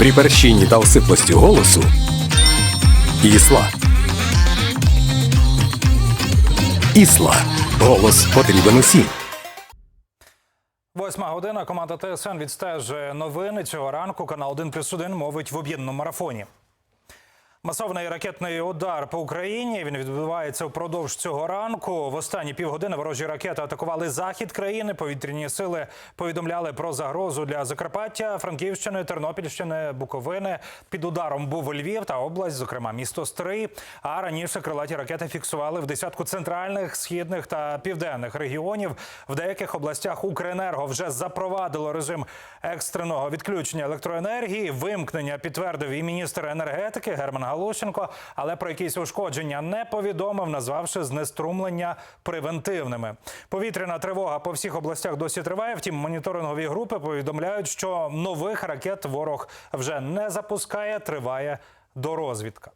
При перщині та осиплості голосу Ісла. Ісла. Голос потрібен усім. Восьма година. Команда ТСН відстежує новини цього ранку. Канал 1 плюс 1 мовить в об'єднаному марафоні. Масований ракетний удар по Україні. Він відбувається впродовж цього ранку. В останні півгодини ворожі ракети атакували захід країни. Повітряні сили повідомляли про загрозу для Закарпаття, Франківщини, Тернопільщини, Буковини. Під ударом був Львів та область, зокрема місто Стрий. А раніше крилаті ракети фіксували в десятку центральних, східних та південних регіонів. В деяких областях Укренерго вже запровадило режим екстреного відключення електроенергії. Вимкнення підтвердив і міністр енергетики Герман Галущенко, але про якісь ушкодження не повідомив, назвавши знеструмлення превентивними. Повітряна тривога по всіх областях досі триває. Втім, моніторингові групи повідомляють, що нових ракет ворог вже не запускає. Триває дорозвідка.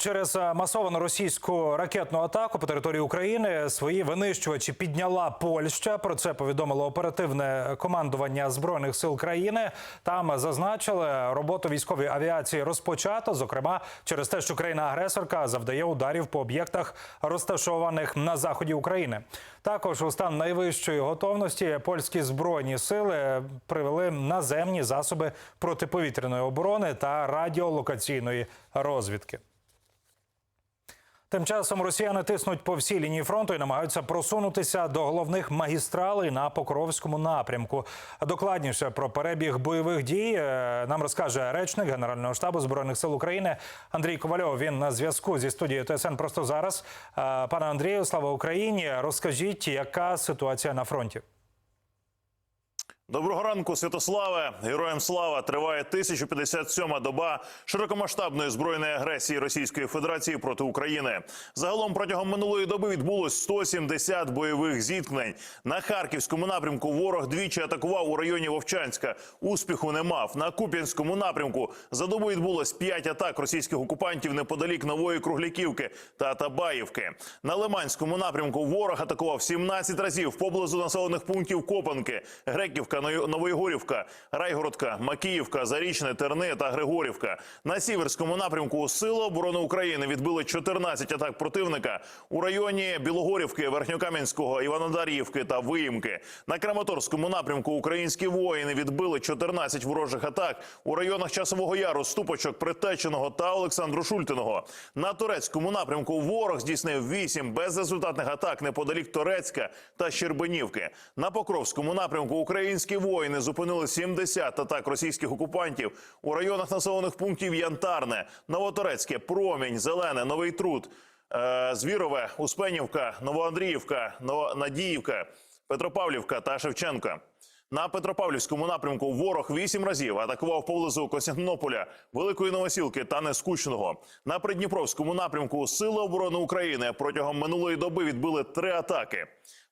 Через е, масовану російську ракетну атаку по території України свої винищувачі підняла Польща. Про це повідомило оперативне командування збройних сил країни. Там зазначили, роботу військової авіації розпочато, зокрема через те, що країна-агресорка завдає ударів по об'єктах, розташованих на заході України. Також у стан найвищої готовності польські збройні сили привели наземні засоби протиповітряної оборони та радіолокаційної розвідки. Тим часом росіяни тиснуть по всій лінії фронту і намагаються просунутися до головних магістралей на Покровському напрямку. Докладніше про перебіг бойових дій е, нам розкаже речник Генерального штабу збройних сил України Андрій Ковальов. Він на зв'язку зі студією ТСН просто зараз. Е, Пане Андрію, слава Україні! Розкажіть, яка ситуація на фронті? Доброго ранку, Святославе! Героям слава! Триває 1057-ма доба широкомасштабної збройної агресії Російської Федерації проти України. Загалом протягом минулої доби відбулось 170 бойових зіткнень. На харківському напрямку ворог двічі атакував у районі Вовчанська. Успіху не мав. На Куп'янському напрямку за добу відбулось 5 атак російських окупантів неподалік нової Кругляківки та Табаївки. На Лиманському напрямку ворог атакував 17 разів поблизу населених пунктів Копанки, Греківка. Ново- Новоєгорівка, Райгородка, Макіївка, Зарічне, Терни та Григорівка. На сіверському напрямку Сили оборони України відбили 14 атак противника у районі Білогорівки, Верхньокам'янського, Іванодарівки та Виїмки. На Краматорському напрямку українські воїни відбили 14 ворожих атак у районах Часового Яру, Ступочок, Притеченого та Олександру Шультиного. На турецькому напрямку ворог здійснив 8 безрезультатних атак неподалік Торецька та Щербинівки. На Покровському напрямку українські воїни зупинили 70 атак російських окупантів у районах населених пунктів Янтарне, Новоторецьке, Промінь, Зелене, Новий Труд, е, Звірове, Успенівка, Новоандріївка, Новонадіївка, Петропавлівка та Шевченка. На Петропавлівському напрямку ворог вісім разів атакував поблизу Костянтинополя, Великої Новосілки та Нескучного. На Придніпровському напрямку Сили оборони України протягом минулої доби відбили три атаки.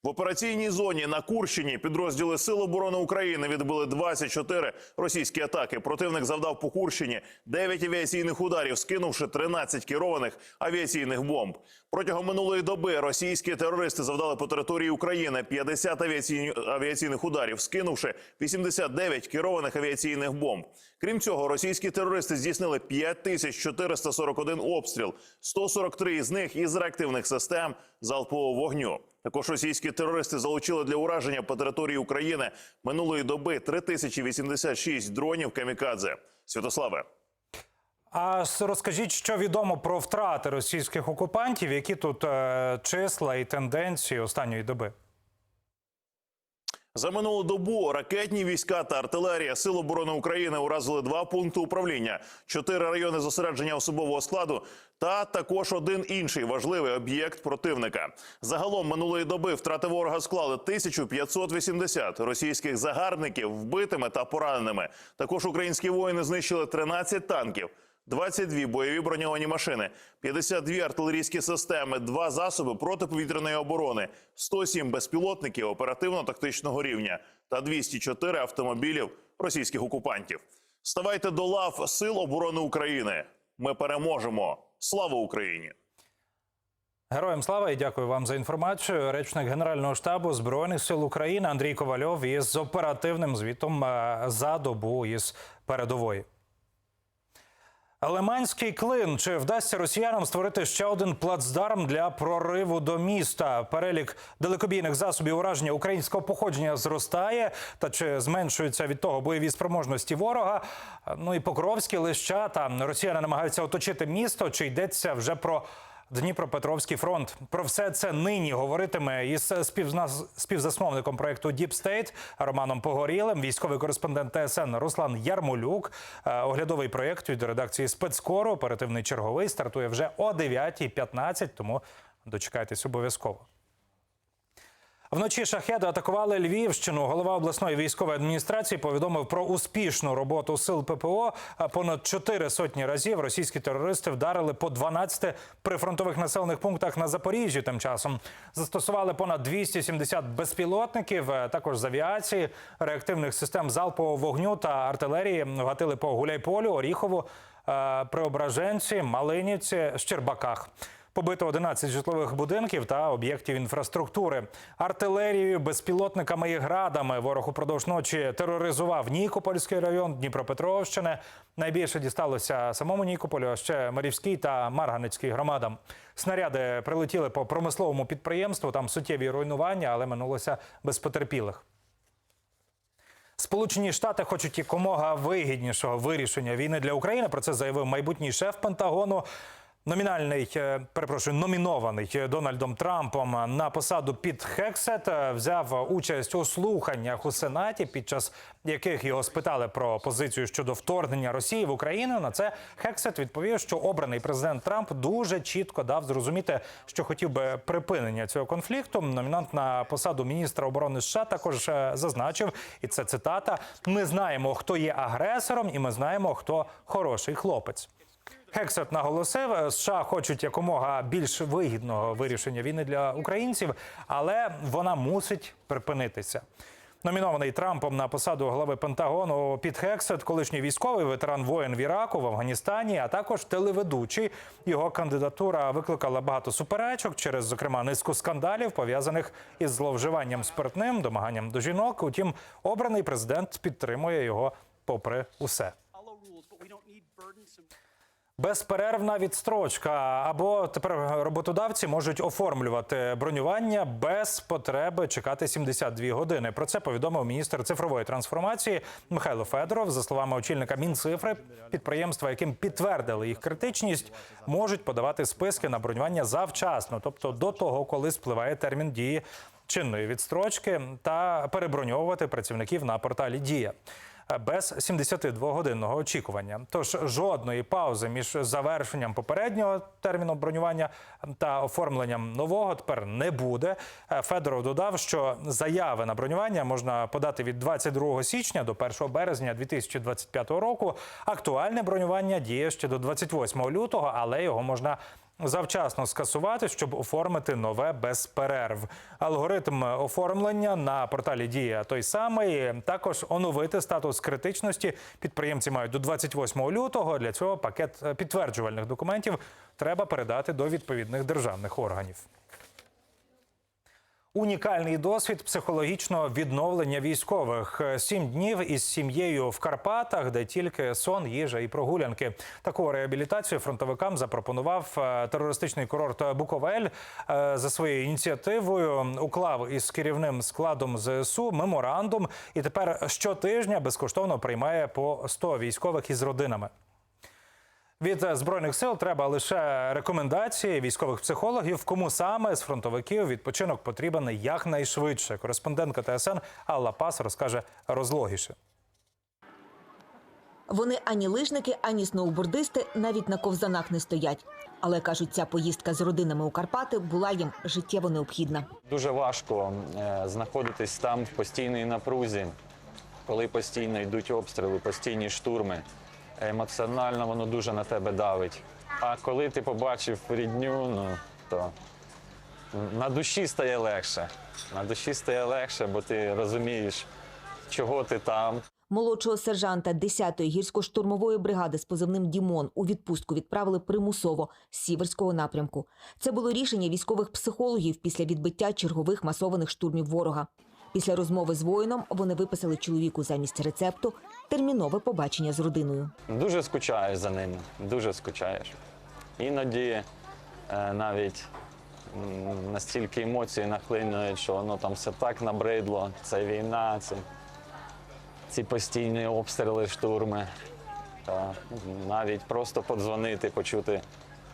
В операційній зоні на Курщині підрозділи Сил оборони України відбили 24 російські атаки. Противник завдав по Курщині 9 авіаційних ударів, скинувши 13 керованих авіаційних бомб. Протягом минулої доби російські терористи завдали по території України 50 авіаційні- авіаційних ударів, скинувши 89 керованих авіаційних бомб. Крім цього, російські терористи здійснили 5441 обстріл, 143 із них із реактивних систем залпового вогню. Також російські терористи залучили для ураження по території України минулої доби 3086 дронів камікадзе. Святославе. А розкажіть, що відомо про втрати російських окупантів, які тут е, числа і тенденції останньої доби? За минулу добу ракетні війська та артилерія Сил оборони України уразили два пункти управління, чотири райони зосередження особового складу та також один інший важливий об'єкт противника. Загалом минулої доби втрати ворога склали 1580 російських загарбників вбитими та пораненими. Також українські воїни знищили 13 танків. 22 бойові броньовані машини, 52 артилерійські системи, 2 засоби протиповітряної оборони, 107 безпілотників оперативно-тактичного рівня та 204 автомобілів російських окупантів. Ставайте до лав Сил оборони України. Ми переможемо. Слава Україні! Героям слава і дякую вам за інформацію. Речник Генерального штабу Збройних сил України Андрій Ковальов із оперативним звітом е, за добу із передової. Лиманський клин. Чи вдасться росіянам створити ще один плацдарм для прориву до міста? Перелік далекобійних засобів ураження українського походження зростає. Та чи зменшуються від того бойові спроможності ворога? Ну і Покровські лищата. Росіяни намагаються оточити місто. Чи йдеться вже про Дніпропетровський фронт? Про все це нині говоритиме із співзасновником проекту Deep State Романом Погорілим, військовий кореспондент ТСН Руслан Ярмолюк. Е, Оглядовий проєкт від редакції спецкору оперативний черговий стартує вже о 9.15, тому дочекайтесь обов'язково. Вночі шахеди атакували Львівщину. Голова обласної військової адміністрації повідомив про успішну роботу сил ППО. Понад чотири сотні разів російські терористи вдарили по 12 прифронтових населених пунктах на Запоріжжі. Тим часом застосували понад 270 безпілотників, е, також з авіації, реактивних систем залпового вогню та артилерії. Гатили по Гуляйполю, Оріхову, е, Преображенці, Малинівці, Щербаках. Побито 11 житлових будинків та об'єктів інфраструктури. Артилерією, безпілотниками і градами ворог упродовж ночі тероризував Нікопольський район Дніпропетровщини. Найбільше дісталося самому Нікополю, а ще Марівській та Марганецькій громадам. Снаряди прилетіли по промисловому підприємству. Там суттєві руйнування, але минулося без потерпілих. Сполучені Штати хочуть якомога вигіднішого вирішення війни для України. Про це заявив майбутній шеф Пентагону. Номінальний, е, перепрошую, номінований Дональдом Трампом на посаду Піт Хексет е, взяв участь у слуханнях у Сенаті, під час яких його спитали про позицію щодо вторгнення Росії в Україну. На це Хексет відповів, що обраний президент Трамп дуже чітко дав зрозуміти, що хотів би припинення цього конфлікту. Номінант на посаду міністра оборони США також е, зазначив, і це цитата: Ми знаємо, хто є агресором, і ми знаємо, хто хороший хлопець. Хексет наголосив, е, США хочуть якомога більш вигідного вирішення війни для українців, але вона мусить припинитися. Номінований Трампом на посаду глави Пентагону Піт Хексет, колишній військовий ветеран воєн в Іраку, в Афганістані, а також телеведучий. Його кандидатура викликала багато суперечок через, зокрема, низку скандалів, пов'язаних із зловживанням спиртним, домаганням до жінок. Утім, обраний президент підтримує його попри усе. Безперервна відстрочка або тепер роботодавці можуть оформлювати бронювання без потреби чекати 72 години. Про це повідомив міністр цифрової трансформації Михайло Федоров. За словами очільника Мінцифри, підприємства, яким підтвердили їх критичність, можуть подавати списки на бронювання завчасно, тобто до того, коли спливає термін дії чинної відстрочки, та переброньовувати працівників на порталі Дія без 72-годинного очікування. Тож жодної паузи між завершенням попереднього терміну бронювання та оформленням нового тепер не буде. Е, Федоров додав, що заяви на бронювання можна подати від 22 січня до 1 березня 2025 року. Актуальне бронювання діє ще до 28 лютого, але його можна завчасно скасувати, щоб оформити нове без перерв. Алгоритм оформлення на порталі Дія той самий. Також оновити статус критичності підприємці мають до 28 лютого. Для цього пакет е, підтверджувальних документів треба передати до відповідних державних органів. Унікальний досвід психологічного відновлення військових. Сім днів із сім'єю в Карпатах, де тільки сон, їжа і прогулянки. Таку реабілітацію фронтовикам запропонував е, терористичний курорт Буковель. Е, За своєю ініціативою уклав із керівним складом ЗСУ меморандум і тепер щотижня безкоштовно приймає по 100 військових із родинами. Від е, збройних сил треба лише рекомендації військових психологів, кому саме з фронтовиків відпочинок потрібен якнайшвидше. Кореспондентка ТСН Алла Пас розкаже розлогіше. Вони ані лижники, ані сноубордисти навіть на ковзанах не стоять. Але кажуть, ця поїздка з родинами у Карпати була їм життєво необхідна. Дуже важко е, знаходитись там в постійній напрузі, коли постійно йдуть обстріли, постійні штурми. Емоціонально воно дуже на тебе давить. А коли ти побачив рідню, ну то на душі стає легше. На душі стає легше, бо ти розумієш, чого ти там. Молодшого сержанта 10-ї гірсько-штурмової бригади з позивним Дімон у відпустку відправили примусово з сіверського напрямку. Це було рішення військових психологів після відбиття чергових масованих штурмів ворога. Після розмови з воїном вони виписали чоловіку замість рецепту термінове побачення з родиною. Дуже скучаєш за ними, дуже скучаєш. Іноді е, навіть настільки емоції нахлинюють, що воно там все так набридло. Це війна, це ці постійні обстріли, штурми. Та навіть просто подзвонити, почути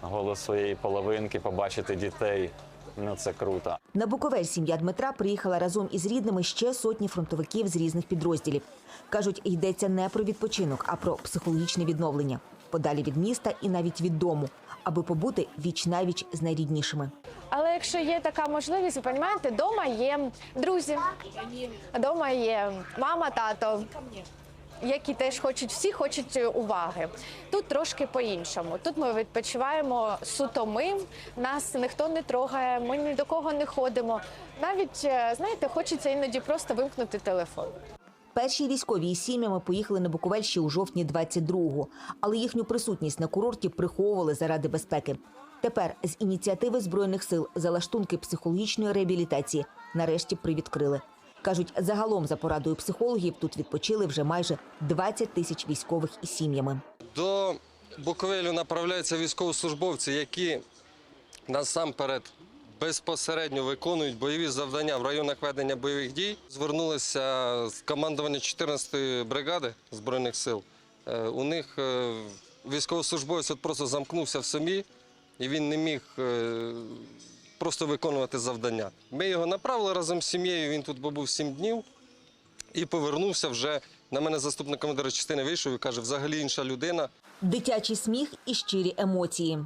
голос своєї половинки, побачити дітей. Ну це круто. На Буковель сім'я Дмитра приїхала разом із рідними ще сотні фронтовиків з різних підрозділів. Кажуть, йдеться не про відпочинок, а про психологічне відновлення. Подалі від міста і навіть від дому, аби побути віч навіч з найріднішими. Але якщо є така можливість, ви розумієте, вдома є друзі, вдома є мама, тато, які теж хочуть, всі хочуть уваги. Тут трошки по-іншому. Тут ми відпочиваємо суто ми, нас ніхто не трогає, ми ні до кого не ходимо. Навіть, е, знаєте, хочеться іноді просто вимкнути телефон. Перші військові із сім'ями поїхали на Буковель ще у жовтні 22-го, але їхню присутність на курорті приховували заради безпеки. Тепер з ініціативи збройних сил залаштунки психологічної реабілітації нарешті привідкрили. Кажуть, загалом за порадою психологів тут відпочили вже майже 20 тисяч військових із сім'ями. До Буковелю направляються військовослужбовці, які насамперед безпосередньо виконують бойові завдання в районах ведення бойових дій. Звернулися з командування 14-ї бригади Збройних сил. Е, У них е, військовослужбовець просто замкнувся в собі, і він не міг е, просто виконувати завдання. Ми його направили разом з сім'єю, він тут побув 7 днів і повернувся вже. На мене заступник командира частини вийшов і каже, взагалі інша людина. Дитячий сміх і щирі емоції.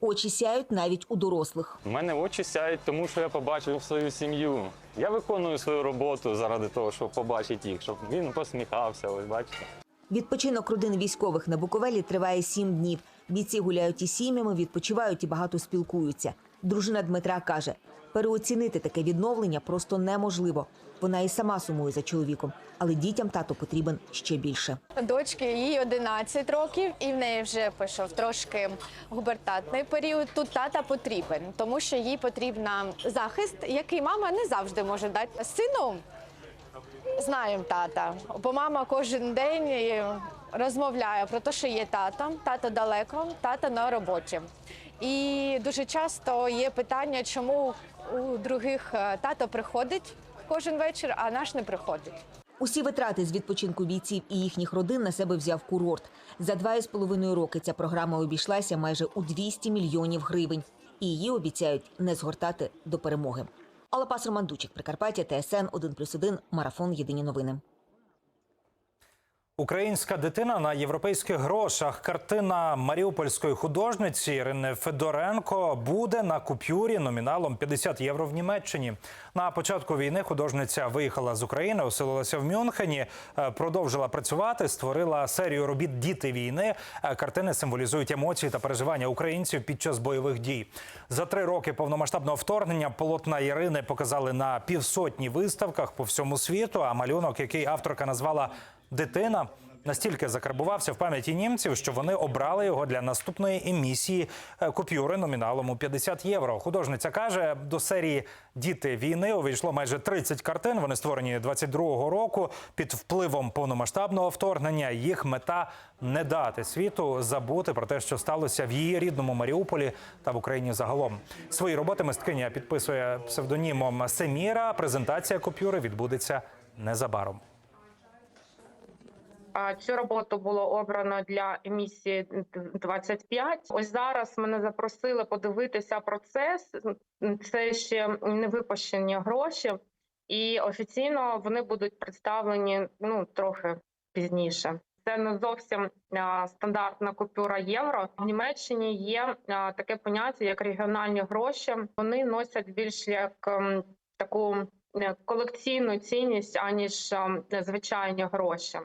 Очі сяють навіть у дорослих. У мене очі сяють, тому що я побачив свою сім'ю. Я виконую свою роботу заради того, щоб побачити їх, щоб він посміхався. Ось бачите. Відпочинок родин військових на Буковелі триває сім днів. Бійці гуляють із сім'ями, відпочивають і багато спілкуються. Дружина Дмитра каже, переоцінити таке відновлення просто неможливо. Вона і сама сумує за чоловіком, але дітям тато потрібен ще більше. Дочки їй 11 років, і в неї вже пішов трошки губертатний період. Тут тата потрібен, тому що їй потрібен захист, який мама не завжди може дати. Сину знаємо тата, бо мама кожен день розмовляє про те, що є тато, тато далеко, тато на роботі. І дуже часто є питання, чому у других е, тато приходить кожен вечір, а наш не приходить. Усі витрати з відпочинку бійців і їхніх родин на себе взяв курорт. За два з половиною роки ця програма обійшлася майже у 200 мільйонів гривень. І її обіцяють не згортати до перемоги. Алла Пас Романдучик, Прикарпаття, ТСН 1+,1, Марафон. Єдині новини. Українська дитина на європейських грошах. Картина маріупольської художниці Ірини Федоренко буде на купюрі номіналом 50 євро в Німеччині. На початку війни художниця виїхала з України, оселилася в Мюнхені, е, продовжила працювати, створила серію робіт Діти війни. Е, Картини символізують емоції та переживання українців під час бойових дій. За три роки повномасштабного вторгнення полотна Ірини показали на півсотні виставках по всьому світу. А малюнок, який авторка назвала Дитина настільки закарбувався в пам'яті німців, що вони обрали його для наступної емісії е, купюри номіналом у 50 євро. Художниця каже, до серії Діти війни увійшло майже 30 картин. Вони створені 22-го року під впливом повномасштабного вторгнення. Їх мета не дати світу забути про те, що сталося в її рідному Маріуполі та в Україні загалом. Свої роботи мисткиня підписує псевдонімом Семіра. Презентація купюри відбудеться незабаром. Цю роботу було обрано для емісії 25. Ось зараз мене запросили подивитися процес. Це ще не випущені гроші, і офіційно вони будуть представлені ну трохи пізніше. Це не зовсім стандартна купюра євро. В Німеччині є таке поняття, як регіональні гроші. Вони носять більш як ем, таку е, колекційну цінність аніж ем, звичайні гроші.